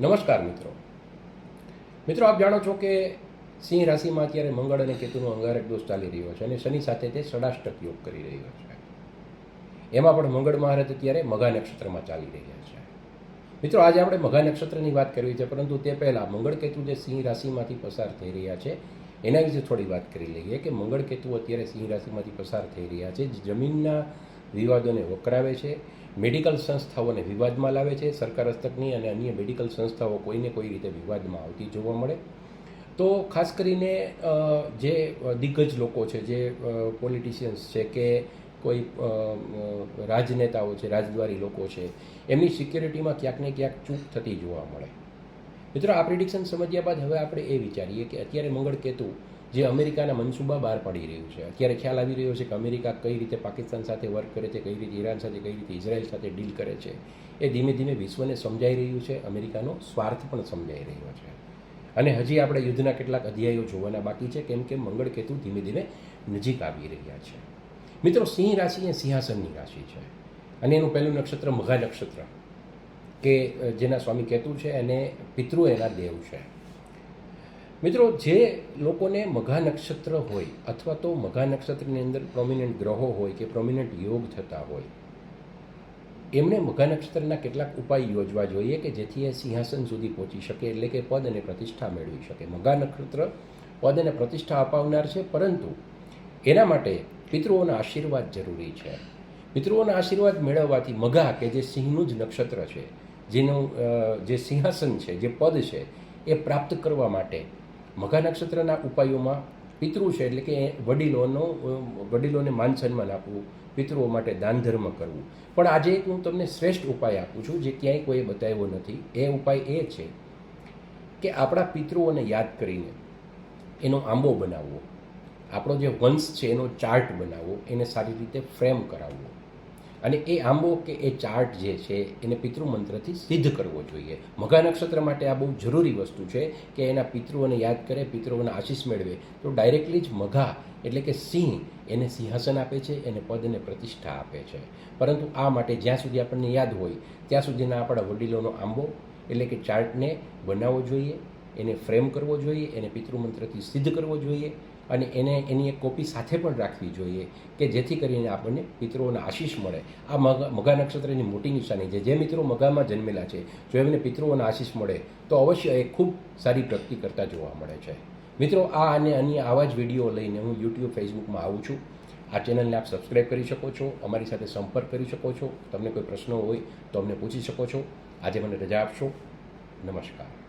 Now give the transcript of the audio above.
નમસ્કાર મિત્રો. મિત્રો, આપ જાણો છો કે સિંહ રાશિમાં અત્યારે મંગળ અને કેતુનો અંગારક દોષ ચાલી રહ્યો છે અને શનિ સાથે તે ષડાષ્ટક યોગ કરી રહ્યો છે. એમાં પણ મંગળ મહારાજ અત્યારે મઘા નક્ષત્રમાં ચાલી રહ્યા છે. મિત્રો, આજે આપણે મઘા નક્ષત્રની વાત કરવી છે, પરંતુ તે પહેલાં મંગળ કેતુ જે સિંહ રાશિમાંથી પસાર થઈ રહ્યા છે, એના વિશે થોડી વાત કરી લઈએ કે મંગળ કેતુ અત્યારે સિંહ રાશિમાંથી પસાર થઈ રહ્યા છે. જમીનના વિવાદોને વકરાવે છે, મેડિકલ સંસ્થાઓને વિવાદમાં લાવે છે, સરકાર હસ્તકની અને અન્ય મેડિકલ સંસ્થાઓ કોઈને કોઈ રીતે વિવાદમાં આવતી જોવા મળે. તો ખાસ કરીને જે દિગ્ગજ લોકો છે, જે પોલિટિશિયન્સ છે કે કોઈ રાજનેતાઓ છે, રાજદ્વારી લોકો છે, એમની સિક્યોરિટીમાં ક્યાંક ને ક્યાંક ચૂક થતી જોવા મળે. મિત્રો, આ પ્રિડિક્શન સમજ્યા બાદ હવે આપણે એ વિચારીએ કે અત્યારે મંગળ કેતુ જે અમેરિકાના મનસૂબા બહાર પાડી રહ્યું છે. અત્યારે ખ્યાલ આવી રહ્યો છે કે અમેરિકા કઈ રીતે પાકિસ્તાન સાથે વર્ક કરે છે, કઈ રીતે ઈરાન સાથે, કઈ રીતે ઇઝરાયલ સાથે ડીલ કરે છે. એ ધીમે ધીમે વિશ્વને સમજાઈ રહ્યું છે, અમેરિકાનો સ્વાર્થ પણ સમજાઈ રહ્યો છે. અને હજી આપણે યુદ્ધના કેટલાક અધ્યાયો જોવાના બાકી છે, કેમ કે મંગળ કેતુ ધીમે ધીમે નજીક આવી રહ્યા છે. મિત્રો, સિંહ રાશિ એ સિંહાસનની રાશિ છે. અને એનું પહેલું નક્ષત્ર મઘા નક્ષત્ર કે જેના સ્વામી કેતુ છે, અને પિતૃ એના દેવ છે. મિત્રો, જે લોકોને મઘા નક્ષત્ર હોય અથવા તો મઘા નક્ષત્રની અંદર પ્રોમિનન્ટ ગ્રહો હોય કે પ્રોમિનન્ટ યોગ થતા હોય એમણે મઘા નક્ષત્રના કેટલાક ઉપાય યોજવા જોઈએ કે જેથી એ સિંહાસન સુધી પહોંચી શકે, એટલે કે પદ અને પ્રતિષ્ઠા મેળવી શકે. મઘા નક્ષત્ર પદ અને પ્રતિષ્ઠા અપાવનાર છે, પરંતુ એના માટે પિતૃઓના આશીર્વાદ જરૂરી છે. પિતૃઓના આશીર્વાદ મેળવવાથી મઘા, કે જે સિંહનું જ નક્ષત્ર છે, જેનું જે સિંહાસન છે, જે પદ છે, એ પ્રાપ્ત કરવા માટે મઘા નક્ષત્રના ઉપાયોમાં પિતૃ છે એટલે કે વડીલોનો, વડીલોને માન સન્માન આપવું, પિતૃઓ માટે દાન ધર્મ કરવું. પણ આજે એક હું તમને શ્રેષ્ઠ ઉપાય આપું છું જે ક્યાંય કોઈએ બતાવ્યો નથી. એ ઉપાય એ છે કે આપણા પિતૃઓને યાદ કરીને એનો આંબો બનાવવો. આપણો જે વંશ છે એનો ચાર્ટ બનાવવો, એને સારી રીતે ફ્રેમ કરાવવો. અને એ આંબો કે એ ચાર્ટ જે છે, એને પિતૃમંત્રથી સિદ્ધ કરવો જોઈએ. મઘા નક્ષત્ર માટે આ બહુ જરૂરી વસ્તુ છે કે એના પિતૃઓને યાદ કરે, પિતૃઓના આશીષ મેળવે. તો ડાયરેક્ટલી જ મઘા એટલે કે સિંહ એને સિંહાસન આપે છે, એને પદને પ્રતિષ્ઠા આપે છે. પરંતુ આ માટે જ્યાં સુધી આપણને યાદ હોય, ત્યાં સુધીના આપણા વડીલોનો આંબો એટલે કે ચાર્ટને બનાવવો જોઈએ એને ફ્રેમ કરવો જોઈએ, એને પિતૃમંત્રથી સિદ્ધ કરવો જોઈએ અને એને એની એક કોપી સાથે પણ રાખવી જોઈએ કે જેથી કરીને આપણને પિતૃઓના આશીષ મળે. આ મગા મઘા નક્ષત્રની મોટી નિશાની છે. જે મિત્રો મઘામાં જન્મેલા છે, જો એમને પિતૃઓના આશીષ મળે, તો અવશ્ય એ ખૂબ સારી પ્રગતિ કરતા જોવા મળે છે. મિત્રો, આ અને અન્ય આવા જ વીડિયો લઈને હું યુટ્યુબ, ફેસબુકમાં આવું છું. આ ચેનલને આપ સબસ્ક્રાઈબ કરી શકો છો, અમારી સાથે સંપર્ક કરી શકો છો. તમને કોઈ પ્રશ્નો હોય તો અમને પૂછી શકો છો. આજે મને રજા આપશો. નમસ્કાર.